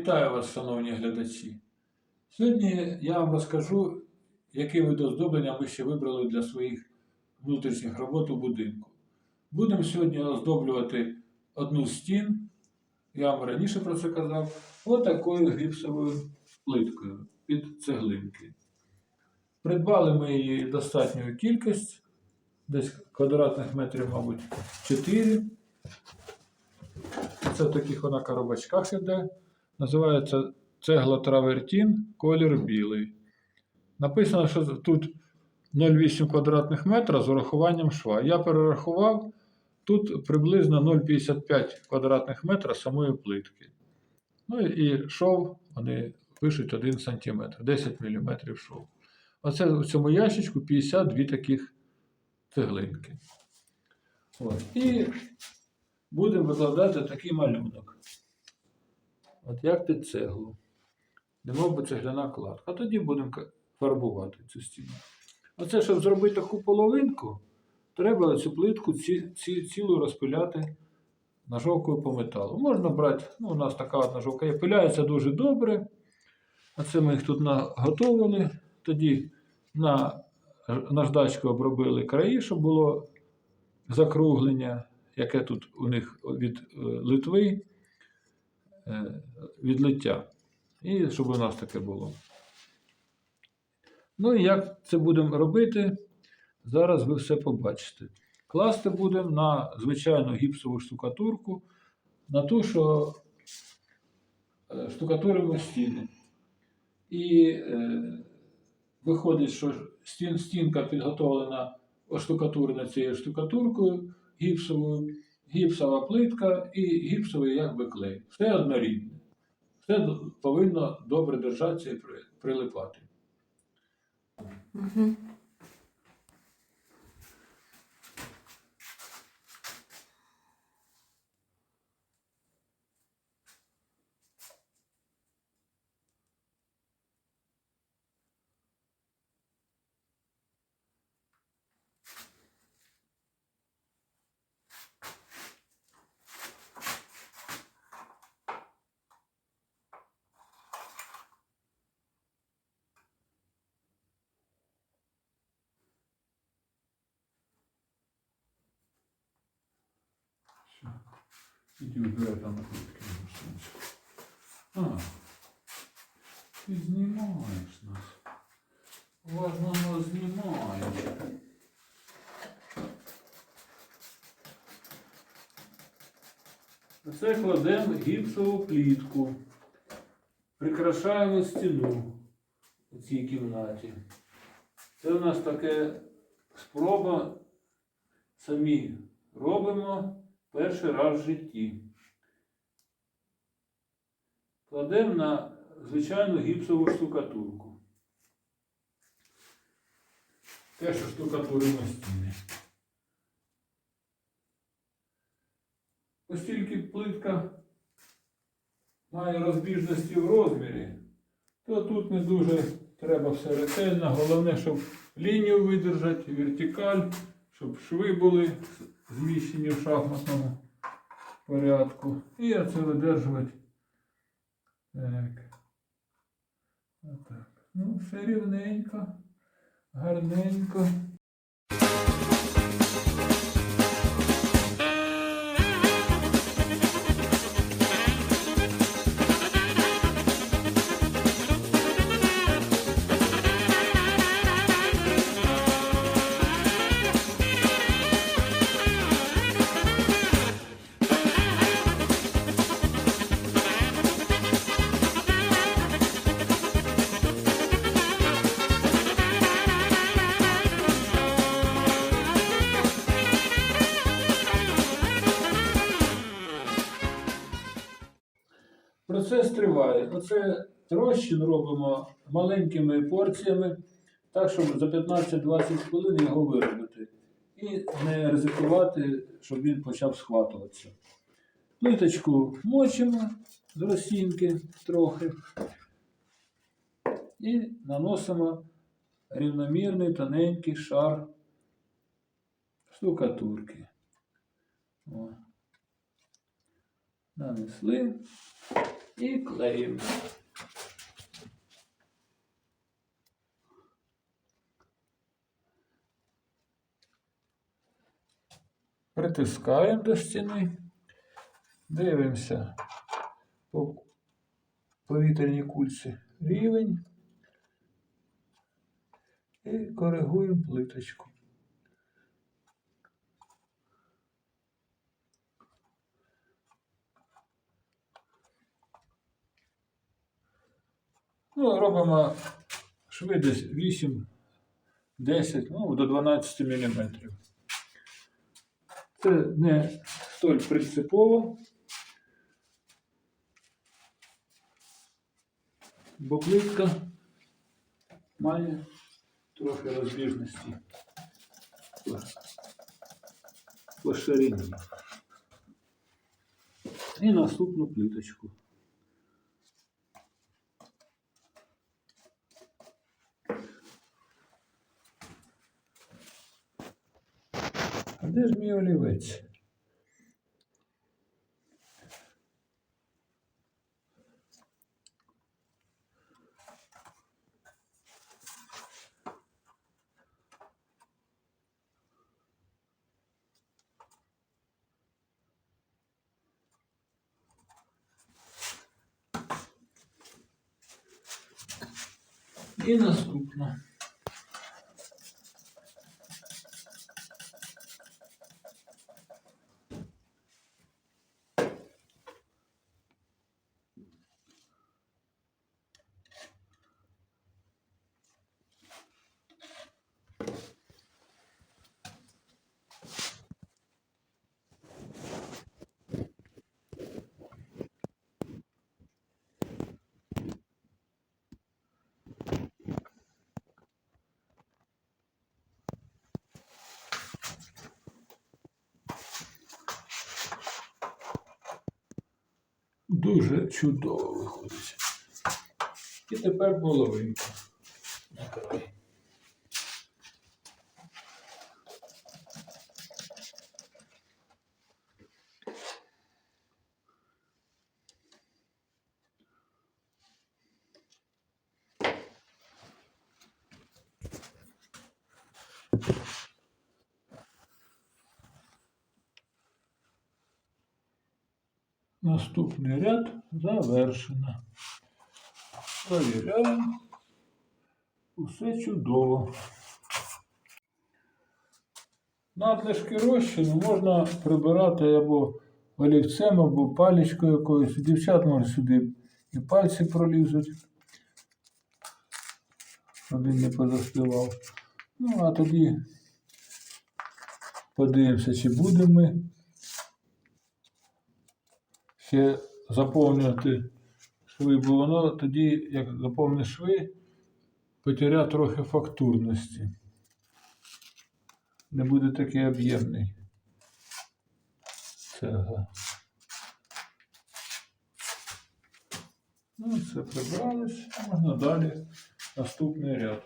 Вітаю вас, шановні глядачі. Сьогодні я вам розкажу, який вид оздоблення ми ще вибрали для своїх внутрішніх робот у будинку. Будемо сьогодні оздоблювати одну стін, я вам раніше про це казав, отакою гіпсовою плиткою під цеглинки. Придбали ми її достатню кількість, десь квадратних метрів, мабуть, 4. Це в таких вона коробочках іде. Називається цегла травертін, колір білий. Написано, що тут 0,8 квадратних метра з урахуванням шва. Я перерахував, тут приблизно 0,55 квадратних метра самої плитки. Ну і шов вони пишуть 1 см, 10 мм шов. Оце в цьому ящичку 52 таких цеглинки. От. І будемо викладати такий малюнок. От як під цеглу. Немов би цегляна кладка. А тоді будемо фарбувати цю стіну. Оце, щоб зробити таку половинку, треба цю плитку ці, ці, цілу розпиляти ножовкою по металу. Можна брати, ну, у нас така от ножовка є, пиляється дуже добре. А це ми їх тут наготовили. Тоді на наждачку обробили краї, щоб було закруглення, яке тут у них від е, Литви відлиття. І щоб у нас таке було. Ну і як це будемо робити, зараз ви все побачите. Класти будемо на звичайну гіпсову штукатурку, на ту, що е, штукатуримо стіни. І е, виходить, що стін, стінка підготовлена оштукатурена цією штукатуркою гіпсовою, гіпсова плитка і гіпсовий якби клей. Все однорідне. Все повинно добре держатися і при- прилипати. Угу. Іди вбирай там на. А, ти знімаєш нас. Важно нас знімаєш. Це кладемо гіпсову плітку. Прикрашаємо стіну у цій кімнаті. Це у нас таке спроба самі робимо перший раз в житті. Кладемо на звичайну гіпсову штукатурку. Те, що штукатуримо стіни. Оскільки плитка має розбіжності в розмірі, то тут не дуже треба все ретельно. Головне, щоб лінію видержати, вертикаль, щоб шви були зміщені в шахматному порядку. І це видержувати. Так. Отак. Ну, все рівненько, гарненько. Процес триває. Оце розчин робимо маленькими порціями, так, щоб за 15-20 хвилин його виробити. І не ризикувати, щоб він почав схватуватися. Плиточку мочимо з розсінки трохи. І наносимо рівномірний тоненький шар штукатурки. О. Нанесли. І клеїмо. Притискаємо до стіни, дивимося по повітряній кульці рівень і коригуємо плиточку. Ну, робимо швидкість 8, 10, ну, до 12 мм. Це не столь принципово, бо плитка має трохи розбіжності по, по ширині. І наступну плиточку. Де ж мій олівець? І наступна. Дуже чудово виходить. І тепер половинку. Накривай. Наступний ряд завершено. Провіряємо. Усе чудово. Надлишки розчину можна прибирати або олівцем, або паличкою якоюсь. Дівчат може сюди і пальці пролізуть. Один не позастивав. Ну, а тоді подивимося, чи будемо ми ще заповнювати шви, бо воно тоді, як заповниш шви, потеря трохи фактурності. Не буде такий об'ємний цегла. Ну, це прибралось, можна далі наступний ряд.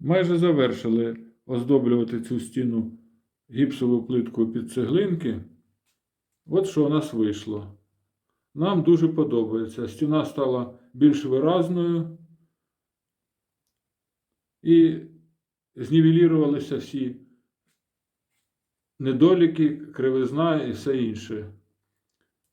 Майже завершили оздоблювати цю стіну гіпсовою плиткою під цеглинки. От що у нас вийшло. Нам дуже подобається. Стіна стала більш виразною і знівелірувалися всі недоліки, кривизна і все інше.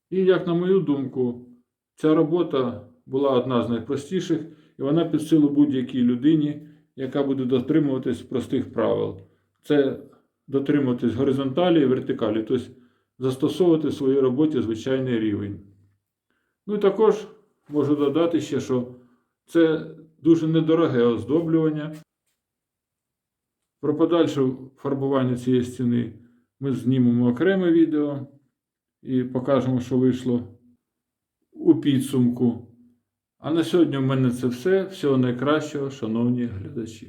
І, як на мою думку, ця робота була одна з найпростіших, і вона під силу будь-якій людині, яка буде дотримуватись простих правил. Це дотримуватись горизонталі і вертикалі, тобто застосовувати в своїй роботі звичайний рівень. Ну і також можу додати ще, що це дуже недороге оздоблювання. Про подальше фарбування цієї стіни ми знімемо окреме відео і покажемо, що вийшло у підсумку. А на сьогодні в мене це все. Всього найкращого, шановні глядачі.